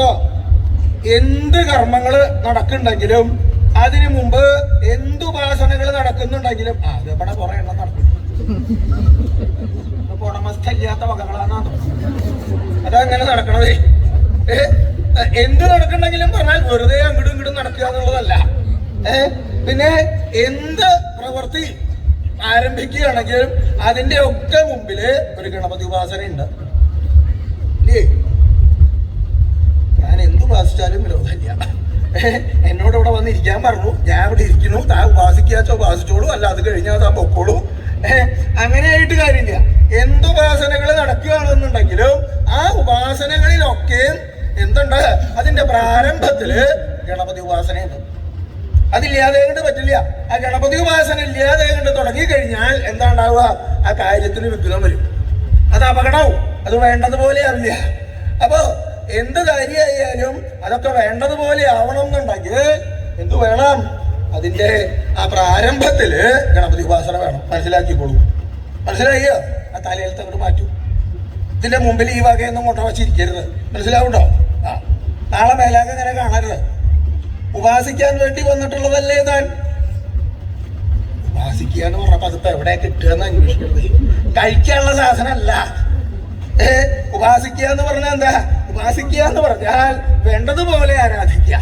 അപ്പോ എന്ത് കർമ്മങ്ങൾ നടക്കുന്നുണ്ടെങ്കിലും അതിനു മുമ്പ് എന്ത് ഉപാസനകൾ നടക്കുന്നുണ്ടെങ്കിലും അത് ഇവിടെ കുറെ എണ്ണം നടക്കും. ഇപ്പൊ ഉടമസ്ഥയില്ലാത്ത വകകളാന്നാ അതങ്ങനെ നടക്കണതേ. എന്ത് നടക്കണ്ടെങ്കിലും പറഞ്ഞാൽ വെറുതെ അങ്ങോട്ടും ഇങ്ങോട്ടും നടക്കുക എന്നുള്ളതല്ല. പിന്നെ എന്ത് പ്രവൃത്തി ആരംഭിക്കുകയാണെങ്കിലും അതിന്റെ ഒക്കെ മുമ്പിൽ ഒരു ഗണപതി ഉപാസന ഉണ്ട് ഇല്ലേ? എന്ത് ഉപാസിച്ചാലും വിരോധമില്ല. എന്നോട് ഇവിടെ വന്നിരിക്കാൻ പറഞ്ഞു. ഞാൻ ഇവിടെ ഇരിക്കുന്നു. താ ഉപാസിക്കാച്ചോ ഉപാസിച്ചോളൂ. അല്ല അത് കഴിഞ്ഞാൽ താൻ പൊക്കോളൂ. അങ്ങനെയായിട്ട് കാര്യമില്ല. എന്ത് ഉപാസനകൾ നടക്കുകയാണെന്നുണ്ടെങ്കിലും ആ ഉപാസനകളിലൊക്കെ എന്തുണ്ട്? അതിന്റെ പ്രാരംഭത്തിൽ ഗണപതി ഉപാസനയുണ്ട്. അതില്ലാതെ കണ്ട് പറ്റില്ല. ആ ഗണപതി ഉപാസന ഇല്ലാതെ കണ്ട് തുടങ്ങി കഴിഞ്ഞാൽ എന്താ ഉണ്ടാവുക? ആ കാര്യത്തിന് വിഘ്നം വരും. അത് അപകടവും അത് വേണ്ടതുപോലെ അറിയില്ല അപ്പോ എന്ത് കാര്യമായാലും അതൊക്കെ വേണ്ടതുപോലെ ആവണം എന്നുണ്ടെങ്കിൽ എന്തു വേണം? അതിന്റെ ആ പ്രാരംഭത്തിൽ ഗണപതി ഉപാസന വേണം. മനസ്സിലാക്കിക്കോളൂ. മനസ്സിലായോ? ആ തലയിലത്തെ അങ്ങോട്ട് മാറ്റൂ. ഇതിന്റെ മുമ്പിൽ ഈ വകയൊന്നും കൊണ്ടു വച്ചിരിക്കരുത്. മനസ്സിലാവുണ്ടോ? ആ നാളെ മേലാകെ ഇങ്ങനെ കാണരുത്. ഉപാസിക്കാൻ വേണ്ടി വന്നിട്ടുള്ളതല്ലേ താൻ? ഉപാസിക്കുക എന്ന് പറഞ്ഞപ്പോ അതിപ്പോ എവിടെ കിട്ടുക എന്ന് അന്വേഷിക്കുന്നത് കഴിക്കാനുള്ള സാധനമല്ല. ഏ ഉപാസിക്കുക എന്ന് പറഞ്ഞാൽ എന്താ? ഉപാസിക്കുക എന്ന് പറഞ്ഞാൽ വേണ്ടതുപോലെ ആരാധിക്കുക.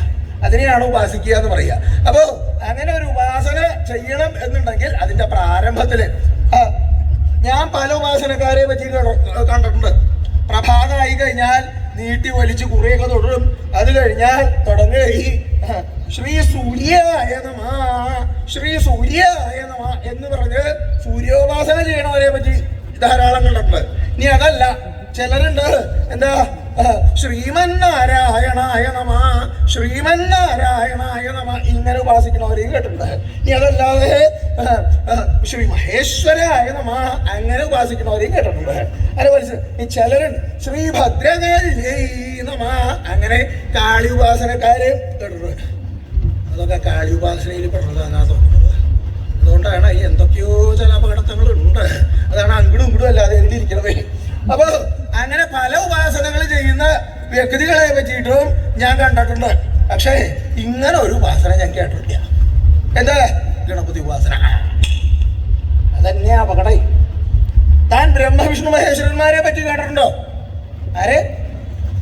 അതിനെയാണ് ഉപാസിക്കുക എന്ന് പറയുക. അപ്പോ അങ്ങനെ ഒരു ഉപാസന ചെയ്യണം എന്നുണ്ടെങ്കിൽ അതിന്റെ പ്രാരംഭത്തിൽ ഞാൻ പല ഉപാസനക്കാരെ പറ്റി കണ്ടിട്ടുണ്ട്. പ്രഭാതമായി കഴിഞ്ഞാൽ നീട്ടി വലിച്ച് കുറേയൊക്കെ തുടരും അത് കഴിഞ്ഞാൽ തുടങ്ങി ശ്രീ സൂര്യായ ശ്രീ സൂര്യായ എന്ന് പറഞ്ഞ് സൂര്യോപാസന ചെയ്യണവരെ പറ്റി ധാരാളം കണ്ടിട്ടുണ്ട്. ഇനി അതല്ല ചിലരുണ്ട് എന്താ ശ്രീമന്നാരായണായ നമ ശ്രീമന്നാരായണായ നമ ഇങ്ങനെ ഉപാസിക്കണവരെയും കേട്ടിട്ടുണ്ട്. ഇനി അതല്ലാതെ ശ്രീ മഹേശ്വരായ നമ അങ്ങനെ ഉപാസിക്കണവരെയും കേട്ടിട്ടുണ്ട്. അതുപോലെ ഈ ചിലരുണ്ട് ശ്രീ ഭദ്രകാളിയേ നമ അങ്ങനെ കാളി ഉപാസനക്കാരെ കേട്ടിട്ടുണ്ട്. അതൊക്കെ കാളി ഉപാസനയിൽ പെടുന്നതാണ് തോന്നുന്നത്. അതുകൊണ്ടാണ് എന്തൊക്കെയോ ചില അപകടത്തങ്ങളുണ്ട് അതാണ് അങ്ങടും ഇങ്ങടും അല്ലാതെ എഴുതിയിരിക്കുന്നത് അപ്പൊ അങ്ങനെ പല ഉപാസനകൾ ചെയ്യുന്ന വ്യക്തികളെ പറ്റിയിട്ടും ഞാൻ കണ്ടിട്ടുണ്ട്. പക്ഷേ ഇങ്ങനെ ഒരു ഉപാസന ഞാൻ കേട്ടിട്ടില്ല. എന്താ? ഗണപതി ഉപാസന. അതന്നെ അപകടം. താൻ ബ്രഹ്മവിഷ്ണു മഹേശ്വരന്മാരെ പറ്റി കേട്ടിട്ടുണ്ടോ? ആരെ?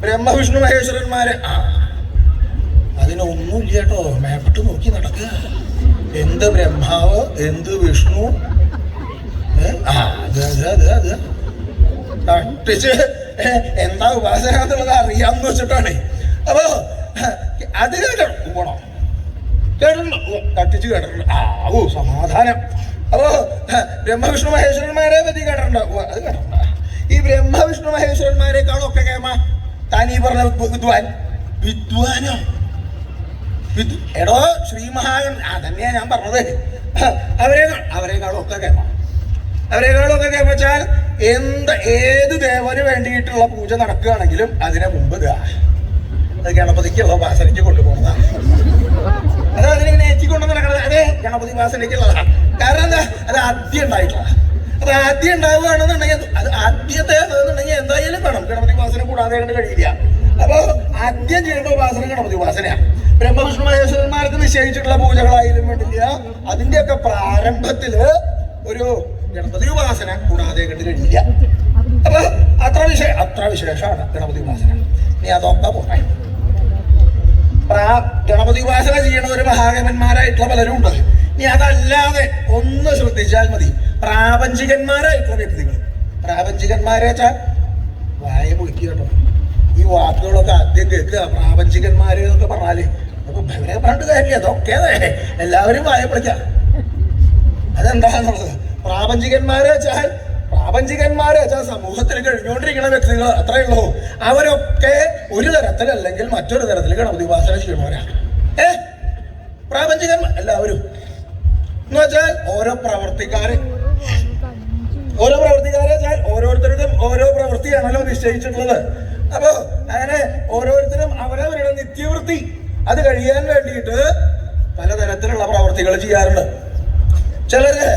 ബ്രഹ്മവിഷ്ണു മഹേശ്വരന്മാരെ. ആ. അതിനൊന്നുമില്ല കേട്ടോ. മേപ്പെട്ട് നോക്കി നടക്കുക എന്ത് ബ്രഹ്മാവ് എന്ത് വിഷ്ണു? ആ അത് അത് അത് അത്. തട്ടിച്ച് എന്താ ഉപാസന എന്നുള്ളത് അറിയാമെന്ന് വെച്ചിട്ടാണ്. അപ്പോ അത് കേട്ടോ പോണോ കേട്ടിട്ടുണ്ടോ? തട്ടിച്ച് കേട്ടിട്ടുണ്ട്. ആ സമാധാനം. അപ്പോ ബ്രഹ്മവിഷ്ണു മഹേശ്വരന്മാരെ പറ്റി കേട്ടിട്ടുണ്ടോ? അത് കേട്ടിട്ടുണ്ടോ? ഈ ബ്രഹ്മവിഷ്ണു മഹേശ്വരന്മാരെക്കാളൊക്കെ കേമ. താൻ പറഞ്ഞ വിദ്വാൻ. വിദ്വാനോ? വിദ്- എടോ ശ്രീ മഹാഗൺ അതന്നെയാ ഞാൻ പറഞ്ഞത്. അവരെ അവരെക്കാളും ഒക്കെ കേൾക്കാം അവരെക്കാളും ഒക്കെ കേൾപ്പിച്ചാൽ എന്ത് ഏത് ദേവന് വേണ്ടിയിട്ടുള്ള പൂജ നടക്കുകയാണെങ്കിലും അതിനെ മുമ്പ് ദാ. അത് ഗണപതിക്കുള്ള ഉപാസനയ്ക്ക് കൊണ്ടുപോകുന്നതാണ് അത് അതിനെ ഏറ്റിക്കൊണ്ട് നടക്കുന്നത്. അതെ ഗണപതി വാസനയ്ക്കുള്ളതാണ് കാരണം എന്താ? അത് ആദ്യം ഉണ്ടായിട്ടുള്ള അത് ആദ്യം ഉണ്ടാവുകയാണെന്നുണ്ടെങ്കിൽ അത് ആദ്യത്തെ എന്നുണ്ടെങ്കിൽ എന്തായാലും വേണം. ഗണപതി വാസന കൂടാതെ കണ്ട് കഴിയില്ല. അപ്പൊ ആദ്യം ചെയ്യേണ്ട ഉപാസന ഗണപതി ഉപാസനയാണ് ബ്രഹ്മവിഷ്ണു മഹേശ്വരന്മാർക്ക് നിശ്ചയിച്ചിട്ടുള്ള പൂജകളായാലും വേണ്ടില്ല. അതിന്റെയൊക്കെ പ്രാരംഭത്തിൽ ഒരു ഗണപതി ഉപാസന കൂടാതെ കണ്ടില്ല അപ്പൊ അത്ര വിശേ അത്ര വിശേഷമാണ് ഗണപതി ഉപാസന നീ അതൊക്കെ പോട്ടെ പ്രാ- ഗണപതി ഉപാസന ചെയ്യണ ഒരു മഹാകവന്മാരായിട്ടുള്ള പലരും ഉണ്ട്. നീ അതല്ലാതെ ഒന്ന് ശ്രദ്ധിച്ചാൽ മതി. പ്രാപഞ്ചികന്മാരായിട്ടുള്ള വ്യക്തികൾ. പ്രാപഞ്ചികന്മാരെ വെച്ചാൽ വായ പൊളിക്കുക കേട്ടോ. ഈ വാക്കുകളൊക്കെ ആദ്യം കേൾക്കുക. പ്രാപഞ്ചികന്മാരെ എന്നൊക്കെ പറഞ്ഞാൽ അപ്പൊ ഇവരെ പറഞ്ഞിട്ട് കാര്യമില്ല. അതൊക്കെ അതെ. എല്ലാവരും വായ പൊളിക്കാം. അതെന്താന്നുള്ളത്? പ്രാപഞ്ചികന്മാരെ വെച്ചാൽ പ്രാപഞ്ചികന്മാരെ വെച്ചാൽ സമൂഹത്തിൽ കഴിഞ്ഞുകൊണ്ടിരിക്കുന്ന വ്യക്തികൾ അത്രയേ ഉള്ളൂ. അവരൊക്കെ ഒരു തരത്തിൽ അല്ലെങ്കിൽ മറ്റൊരു തരത്തിൽ ഗണപതി ചെയ്യുന്നവരാണ് ഏ? പ്രാപഞ്ചികന്മാർ എല്ലാവരും. എന്ന് വെച്ചാൽ ഓരോ പ്രവർത്തിക്കാരൻ ഓരോ പ്രവർത്തിക്കാരെ വെച്ചാൽ ഓരോരുത്തരുടെയും ഓരോ പ്രവൃത്തിയാണല്ലോ നിശ്ചയിച്ചിട്ടുള്ളത്. അപ്പോ അങ്ങനെ ഓരോരുത്തരും അവരവരുടെ നിത്യവൃത്തി. അത് കഴിയാൻ വേണ്ടിയിട്ട് പലതരത്തിലുള്ള പ്രവർത്തികൾ ചെയ്യാറുണ്ട്. ചിലര്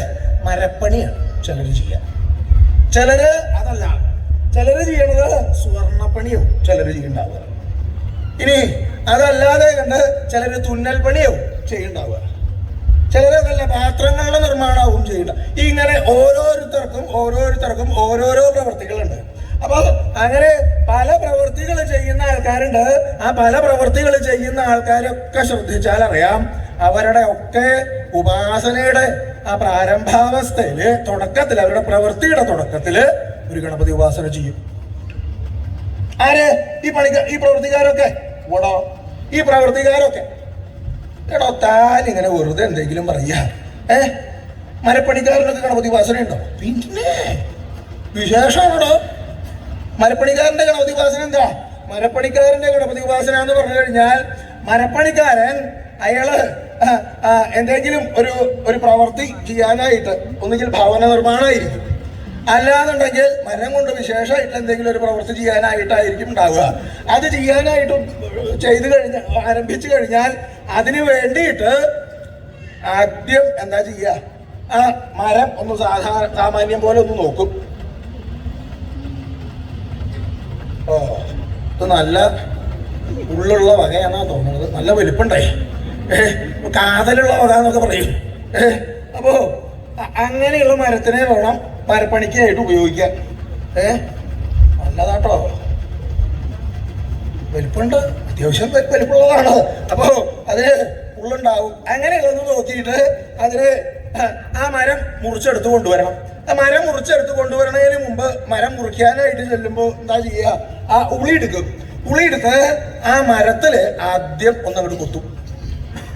മരപ്പണിയാണ് ചിലർ ചെയ്യാൻ ചിലര് അതല്ല ചിലര് ചെയ്യണത് സുവർണപ്പണിയോ ചിലർ ചെയ്യുന്നുണ്ടാവുക ഇനി അതല്ലാതെ കണ്ട് ചിലര് തുന്നൽ പണിയോ ചെയ്യണ്ടാവുക. ചിലര് നല്ല പാത്രങ്ങളുടെ നിർമ്മാണവും ചെയ്യണ്ട. ഇങ്ങനെ ഓരോരുത്തർക്കും ഓരോരുത്തർക്കും ഓരോരോ പ്രവൃത്തികളുണ്ട് അപ്പൊ അങ്ങനെ പല പ്രവൃത്തികൾ ചെയ്യുന്ന ആൾക്കാരുണ്ട്. ആ പല പ്രവൃത്തികൾ ചെയ്യുന്ന ആൾക്കാരൊക്കെ ശ്രദ്ധിച്ചാൽ അറിയാം അവരുടെ ഒക്കെ ഉപാസനയുടെ ആ പ്രാരംഭാവസ്ഥയിൽ തുടക്കത്തിൽ അവരുടെ പ്രവൃത്തിയുടെ തുടക്കത്തിൽ ഒരു ഗണപതി ഉപാസന ചെയ്യും. ആര്? ഈ പണിക്ക ഈ പ്രവൃത്തിക്കാരൊക്കെ. ഓടോ. ഈ പ്രവൃത്തിക്കാരൊക്കെ. എടോ താൻ ഇങ്ങനെ വെറുതെ എന്തെങ്കിലും പറയാ. ഏ? മരപ്പണിക്കാരനൊക്കെ ഗണപതി ഉപാസന ഉണ്ടോ? പിന്നെ? വിശേഷമാണോ മരപ്പണിക്കാരന്റെ ഗണപതി ഉപാസന എന്താ? മരപ്പണിക്കാരന്റെ ഗണപതി ഉപാസന എന്ന് പറഞ്ഞു കഴിഞ്ഞാൽ മരപ്പണിക്കാരൻ അയാൾ എന്തെങ്കിലും ഒരു ഒരു പ്രവൃത്തി ചെയ്യാനായിട്ട് ഒന്നുകിൽ ഭവന നിർമ്മാണമായിരിക്കും. അല്ലാന്നുണ്ടെങ്കിൽ മരം കൊണ്ട് വിശേഷമായിട്ട് എന്തെങ്കിലും ഒരു പ്രവൃത്തി ചെയ്യാനായിട്ടായിരിക്കും ഉണ്ടാവുക. അത് ചെയ്യാനായിട്ട് ചെയ്തു കഴിഞ്ഞ ആരംഭിച്ചു കഴിഞ്ഞാൽ അതിന് വേണ്ടിയിട്ട് ആദ്യം എന്താ ചെയ്യുക? ആ മരം ഒന്ന് സാധാരണ സാമാന്യം പോലെ ഒന്ന് നോക്കും. ഓ ഇത് നല്ല ഉള്ളുള്ള വകയാണെന്നാണ് തോന്നുന്നത്. നല്ല വലിപ്പുണ്ടേ. കാതലുള്ള വക എന്നൊക്കെ പറയും. ഏഹ് അപ്പോ അങ്ങനെയുള്ള മരത്തിനെ വേണം മരപ്പണിക്കായിട്ട് ഉപയോഗിക്കാൻ. ഏഹ് നല്ലതാട്ടോ. വലിപ്പുണ്ട്. അത്യാവശ്യം വലു- വലിപ്പമുള്ളതാണ് അപ്പോ അതിന് ഉള്ളുണ്ടാവും. അങ്ങനെയുള്ളത് നോക്കിയിട്ട് അതിന് ആ- മരം മുറിച്ചെടുത്ത് കൊണ്ടുവരണം. ആ മരം മുറിച്ചെടുത്ത് കൊണ്ടുവരണതിന് മുമ്പ് മരം മുറിക്കാനായിട്ട് ചെല്ലുമ്പോൾ എന്താ ചെയ്യുക ആ ഉളി എടുക്കും. ഉളി ആ മരത്തിൽ ആദ്യം ഒന്നങ്ങോട്ട് കൊത്തും.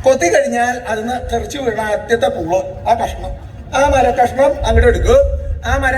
കൊത്തി കഴിഞ്ഞാൽ അതിന് തെറിച്ചു വീണ ആദ്യത്തെ പൂൾ ആ കഷ്ണം. ആ മര കഷ്ണം അങ്ങോട്ട് എടുക്കും. ആ മര